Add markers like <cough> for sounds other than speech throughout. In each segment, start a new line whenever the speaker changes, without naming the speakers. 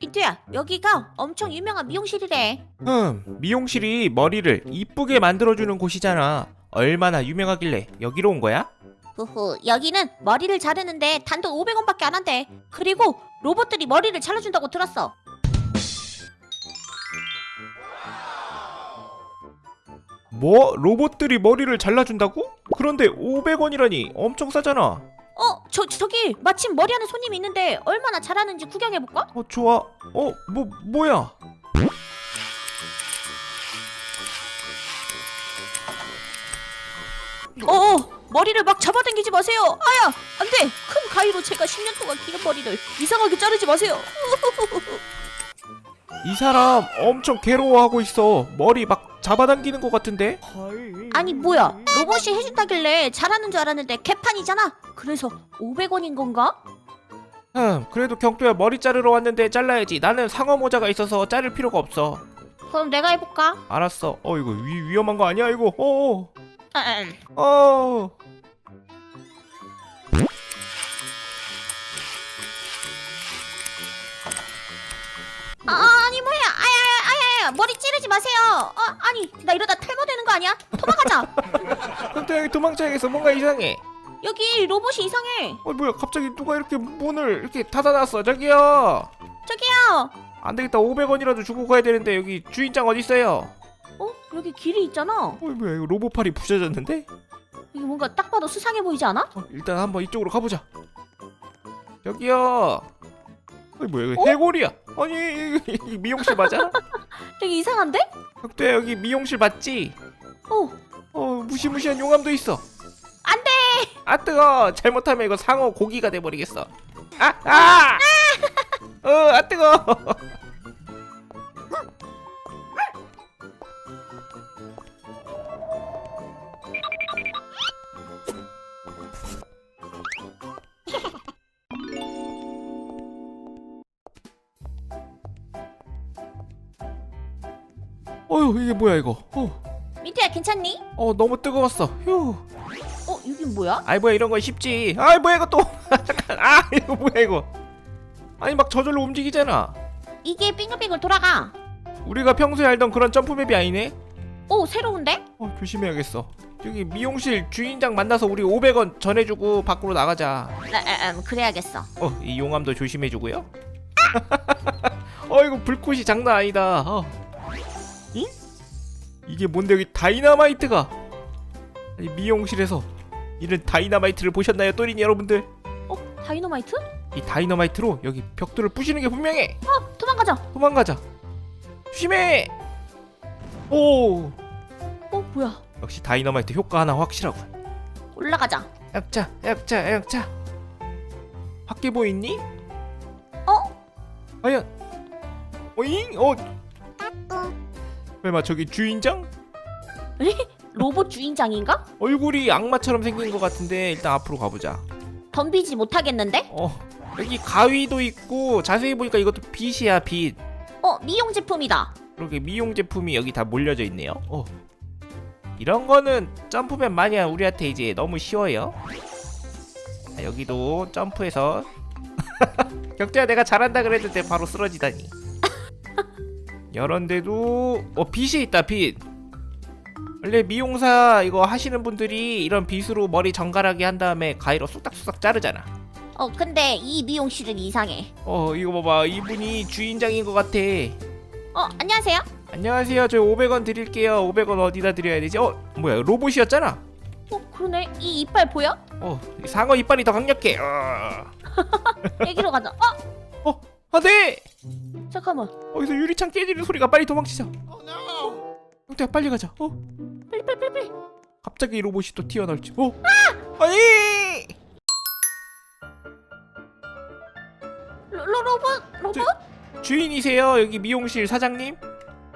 이뚜야 여기가 엄청 유명한 미용실이래
흠, 미용실이 머리를 이쁘게 만들어주는 곳이잖아. 얼마나 유명하길래 여기로 온 거야?
후후 여기는 머리를 자르는데 단돈 500원밖에 안 한대 그리고 로봇들이 머리를 잘라준다고 들었어
뭐? 로봇들이 머리를 잘라준다고? 그런데 500원이라니 엄청 싸잖아.
어 저, 저기 마침 머리하는 손님이 있는데 얼마나 잘하는지 구경해 볼까?
어, 좋아. 어, 뭐, 뭐야?
어 머리를 막 잡아당기지 마세요 아야 안돼 큰 가위로 제가 10년 동안 기른 머리를 이상하게 자르지 마세요
이 사람 엄청 괴로워하고 있어. 머리 막 잡아당기는 것 같은데?
아니 뭐야 로봇이 해준다길래 잘하는 줄 알았는데 개판이잖아 그래서 500원인 건가?
흠, 그래도 경도야 머리 자르러 왔는데 잘라야지. 나는 상어 모자가 있어서 자를 필요가 없어.
그럼 내가 해볼까?
알았어. 어, 이거 위, 위험한 거 아니야, 이거? 어,
음.
어. 어.
아, 아니 뭐야 아 야 머리 찌르지 마세요 아, 아니 나 이러다 탈모 되는 거 아니야? 도망가자 <laughs>
경도야 여기 도망쳐야겠어. 뭔가 이상해.
여기 로봇이 이상해
어, 뭐야? 갑자기 누가 이렇게 문을 이렇게 닫아놨어? 저기요.
저기요
안 되겠다. 500원이라도 주고 가야 되는데 여기 주인장 어디 있어요?
어? 여기 길이 있잖아
어, 뭐야? 이거 로봇팔이 부셔졌는데?
이게 뭔가 딱 봐도 수상해 보이지 않아?
어, 일단 한번 이쪽으로 가보자. 저기요. 어, 뭐야? 이거
어?
해골이야. 아니 이 미용실 맞아?
되게 이상한데?
혁도야 여기 미용실 맞지?
어
어 무시무시한 용암도 있어.
안 돼!
아 뜨거. 잘못하면 이거 상어 고기가 돼버리겠어. 아 아. 어 아 뜨거. <laughs> 어휴 이게 뭐야 이거? 어,
민트야 괜찮니?
어 너무 뜨거웠어. 휴.
어 여긴 뭐야?
아이 뭐야 이런 건 쉽지. 아이 뭐야 이거 또. 잠깐. <laughs> 아 이거 뭐야 이거. 아니 막 저절로 움직이잖아.
이게 빙글빙글 돌아가
우리가 평소에 알던 그런 점프맵이 아니네.
오 새로운데?
어 조심해야겠어. 여기 미용실 주인장 만나서 우리 500원 전해주고 밖으로 나가자.
아, 음, 그래야겠어
어이 용암도 조심해주고요. <laughs> 어 이거 불꽃이 장난 아니다. 어. 잉? 이게 뭔데 여기 다이나마이트가? 아니 미용실에서 이런 다이나마이트를 보셨나요, 또린 여러분들?
어? 다이너마이트?
이 다이너마이트로 여기 벽돌을 부시는 게 분명해.
어 도망가자
도망가자. 조심해. 오,
어 뭐야
역시 다이너마이트 효과 하나 확실하군.
올라가자
약자, 약자, 약자. 밖에 보이니?
어?
과연? 어잉? 어? 설마 저기 주인장?
로봇 주인장인가?
얼굴이 악마처럼 생긴 것 같은데 일단 앞으로 가보자.
덤비지 못하겠는데?
어, 여기 가위도 있고 자세히 보니까 이것도 빛이야 빛.
어 미용 제품이다
그렇게 미용 제품이 여기 다 몰려져 있네요. 어. 이런 거는 점프면 마냥 우리한테 이제 너무 쉬워요. 자, 여기도 점프해서 <laughs> 격자야 내가 잘한다 그랬는데 바로 쓰러지다니. <laughs> 이런 데도 어 빛이 있다 빛. 원래 미용사 이거 하시는 분들이 이런 빗으로 머리 정갈하게 한 다음에 가위로 쑥닥쑥닥 자르잖아.
어 근데 이 미용실은 이상해
어 이거 봐봐 이분이 주인장인 것 같아.
어 안녕하세요
안녕하세요. 저 500원 드릴게요. 500원 어디다 드려야 되지? 어, 뭐야? 로봇이었잖아.
어 그러네 이 이빨 보여?
어, 상어 이빨이 더 강력해. 어. <laughs>
여기로 가자 어
아, 네.
잠깐만
어디서 유리창 깨지는 소리가 빨리 도망치자. 형태야 빨리 가자. 어,
빨리 빨리 빨리 빨리
갑자기 이 로봇이 또 튀어나올지. 어, 아니.
로, 로, 로봇 로봇?
주인이세요? 여기 미용실 사장님?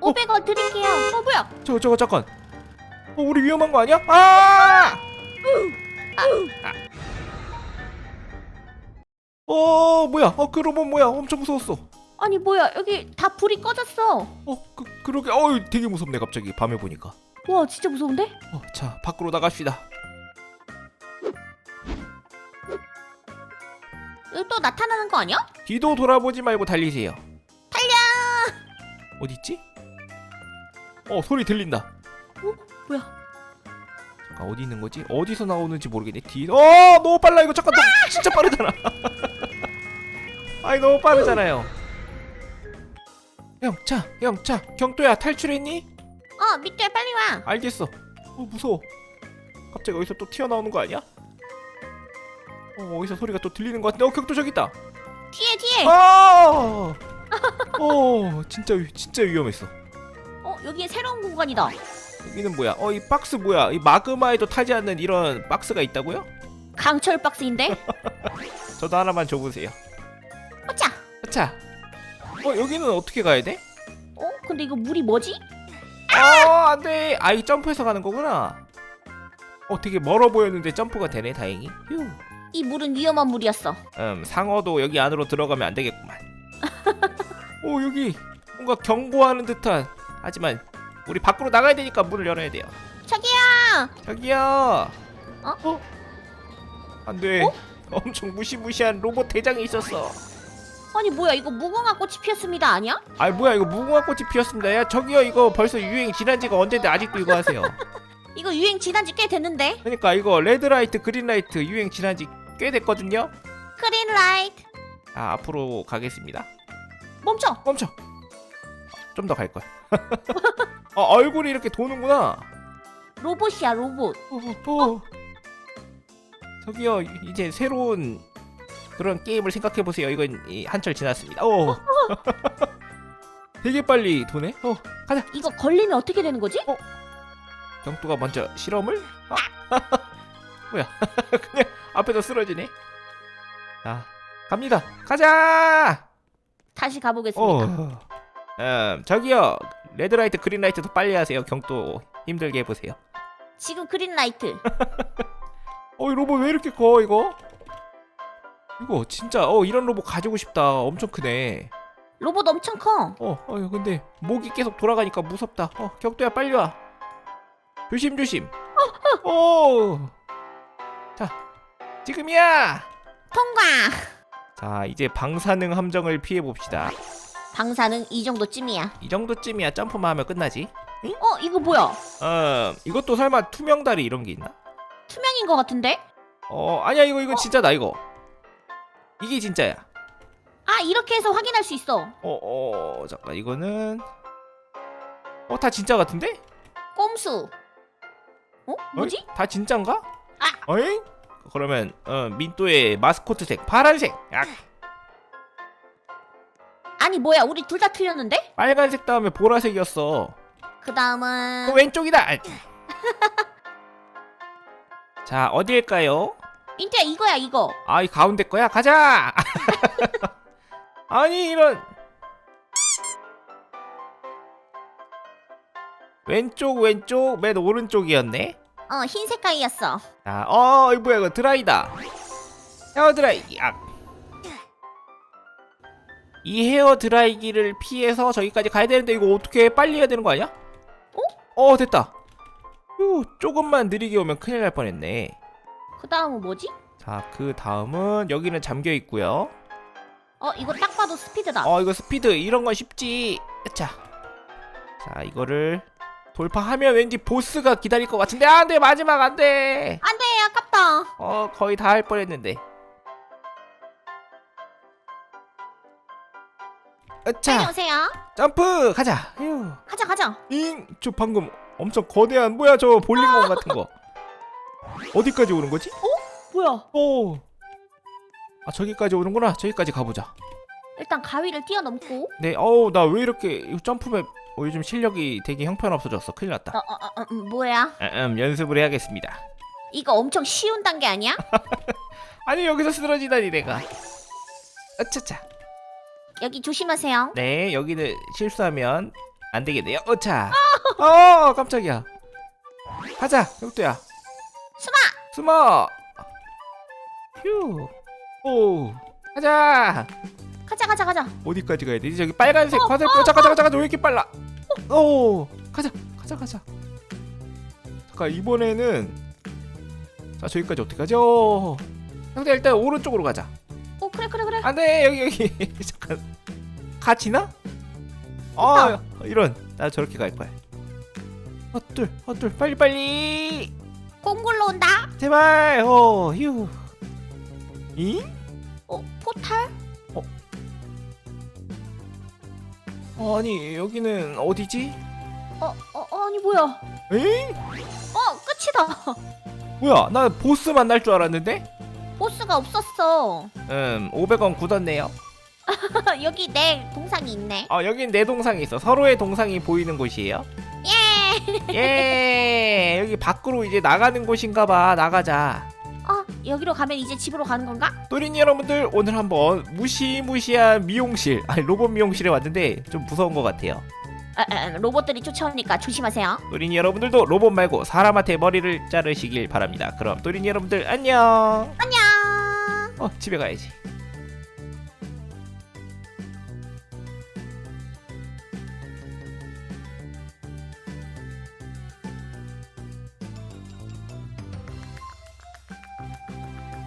500원 드릴게요 어 뭐야
저거 저거 잠깐. 어, 우리 위험한 거 아니야? 아! 어, 뭐야? 어, 그 로봇 뭐야? 엄청 무서웠어.
아니 뭐야 여기 다 불이 꺼졌어
어, 그, 그러게. 어, 되게 무섭네 갑자기 밤에 보니까.
와 진짜 무서운데?
어, 자 밖으로 나갑시다.
여기 또 나타나는 거 아니야?
뒤도 돌아보지 말고 달리세요. 어디 있지? 어 소리 들린다.
뭐야?
잠깐 어디 있는 거지? 어디서 나오는지 모르겠네. 뒤. 어 너무 빨라 이거 잠깐 너 진짜 빠르잖아. <laughs> 아니 너무 빠르잖아요. 형, 차, 형, 차, 경도야 탈출했니?
어 밑에 빨리 와.
알겠어. 어 무서워. 갑자기 어디서 또 튀어나오는 거 아니야? 어 어디서 소리가 또 들리는 것 같은데 어 경도 저기 있다.
뒤에 뒤에.
아! <laughs> 어 진짜 위- 진짜 위험했어.
어 여기에 새로운 공간이다.
여기는 뭐야? 어 이 박스 뭐야? 이 마그마에도 타지 않는 이런 박스가 있다고요?
강철 박스인데. <laughs>
저도 하나만 줘보세요.
어짜.
자, 어 여기는 어떻게 가야 돼?
어 근데 이거 물이 뭐지?
아 안돼. 아이 점프해서 가는 거구나. 어 되게 멀어 보였는데 점프가 되네 다행히. 휴.
이 물은 위험한 물이었어.
음 상어도 여기 안으로 들어가면 안 되겠구만. <laughs> 오 여기 뭔가 경고하는 듯한. 하지만 우리 밖으로 나가야 되니까 문을 열어야 돼요.
자기야.
저기요.
어?
안돼.
어?
엄청 무시무시한 로봇 대장이 있었어.
아니 뭐야 이거 무궁화 꽃이 피었습니다 아니야?
아 뭐야 이거 무궁화 꽃이 피었습니다. 야 저기요 이거 벌써 유행 지난 지가 언젠데 아직도 이거 하세요. <laughs>
이거 유행 지난 지 꽤 됐는데.
그러니까 이거 레드라이트 그린라이트 유행 지난 지 꽤 됐거든요.
그린 라이트.
아 앞으로 가겠습니다.
멈춰.
멈춰. 좀 더갈 걸. <laughs> 어, 얼굴이 이렇게 도는구나.
로봇이야 로봇.
어, 어. 저기요 이제 새로운 그런 게임을 생각해 보세요. 이건 이 한철 지났습니다. 어. <laughs> 되게 빨리 도네. 어 가자.
이거 걸리면 어떻게 되는 거지?
경도가 먼저 실험을? 아. <laughs> 뭐야? <laughs> 그냥 앞에서 쓰러지네. 자 갑니다. 가자.
다시 가보겠습니다.
어. 음, 저기요 레드라이트 그린라이트도 빨리 하세요. 경도 힘들게 해보세요.
지금 그린 라이트.
어, 이 로봇 왜 이렇게 커 이거? 이거 진짜 어 이런 로봇 가지고 싶다. 엄청 크네.
로봇 엄청 커.
어, 어 근데 목이 계속 돌아가니까 무섭다. 어, 격도야 빨리 와. 조심 조심. 어. 자, 지금이야.
통과.
자, 이제 방사능 함정을 피해 봅시다.
방사능 이 정도쯤이야.
이 정도쯤이야 점프만 하면 끝나지.
어 이거 뭐야?
어, 이것도 설마 투명 다리 이런 게 있나?
투명인 것 같은데?
어, 아니야 이거 이거 진짜다 이거. 이게 진짜야.
아 이렇게 해서 확인할 수 있어.
어, 어, 잠깐 이거는 어, 다 진짜 같은데?
꼼수. 어? 뭐지?
어이? 다 진짠가?
아!
어잉? 그러면 어, 민또의 마스코트색 파란색, 야,
아니 뭐야 우리 둘 다 틀렸는데?
빨간색 다음에 보라색이었어.
그 다음은
어, 왼쪽이다. 아. <laughs> 자, 어디일까요?
인태야 이거야 이거.
아, 이 가운데 거야. 가자. <laughs> 아니 이런 왼쪽 왼쪽 맨 오른쪽이었네.
어 흰 색깔이었어.
자, 어, 이 뭐야 이거 드라이다. 헤어 드라이기. 아. 이 헤어 드라이기를 피해서 저기까지 가야 되는데 이거 어떻게 빨리 해야 되는 거 아니야? 어? 어, 됐다. 휴, 조금만 느리게 오면 큰일 날 뻔했네.
그 다음은 뭐지?
자, 그 다음은 여기는 잠겨 있고요.
어 이거 딱 봐도 스피드다.
어, 이거 스피드 이런 건 쉽지. 자, 자 이거를 돌파하면 왠지 보스가 기다릴 것 같은데 아, 안돼 마지막 안돼.
안돼 아깝다.
어, 거의 다 할 뻔했는데.
빨리
자,
오세요.
점프 가자. 휴.
가자 가자.
잉, 저 방금 엄청 거대한 뭐야 저 볼링공 같은 거. <laughs> 어디까지 오는 거지?
뭐야?
오. 아 저기까지 오는구나. 저기까지 가보자.
일단 가위를 뛰어넘고.
네, 어우 나 왜 이렇게 이 점프맵 어, 요즘 실력이 되게 형편없어졌어. 큰일 났다.
어, 어, 어, 어, 음, 뭐야?
음, 음, 연습을 해야겠습니다.
이거 엄청 쉬운 단계 아니야? <laughs>
아니 여기서 쓰러지다니 내가. 어차차.
여기 조심하세요.
네, 여기는 실수하면 안 되겠네요. 어차. 어, 깜짝이야. 가자, 형도야.
숨어.
휴. 오. 가자.
가자 가자 가자.
어디까지 가야 되지? 저기 빨간색 화살 표. 잠깐 잠깐 잠깐 왜 이렇게 빨라? 오. 가자. 가자 가자. 잠깐 이번에는 자 저기까지 어떻게 가죠? 형도 일단 오른쪽으로 가자.
어 그래 그래 그래.
안돼 여기 여기 <laughs> 잠깐 같이나? 아 이런 나 저렇게 갈 거야 헛둘 헛둘 빨리 빨리. 제발 어휴 이?
어 포탈?
아니 여기는 어디지?
어, 어 아니 뭐야? 어 끝이다.
뭐야 나 보스 만날 줄 알았는데?
보스가 없었어.
음 500원 굳었네요 <laughs>
여기 내 동상이 있네.
어 여긴 내 동상이 있어 서로의 동상이 보이는 곳이에요
예.
예 여기 밖으로 이제 나가는 곳인가봐 나가자
어 여기로 가면 이제 집으로 가는 건가?
또린이 여러분들 오늘 한번 무시무시한 미용실 아니 로봇 미용실에 왔는데 좀 무서운 것 같아요
아, 아, 로봇들이 쫓아오니까 조심하세요.
또린이 여러분들도 로봇 말고 사람한테 머리를 자르시길 바랍니다 그럼 또린이 여러분들 안녕
안녕.
어 집에 가야지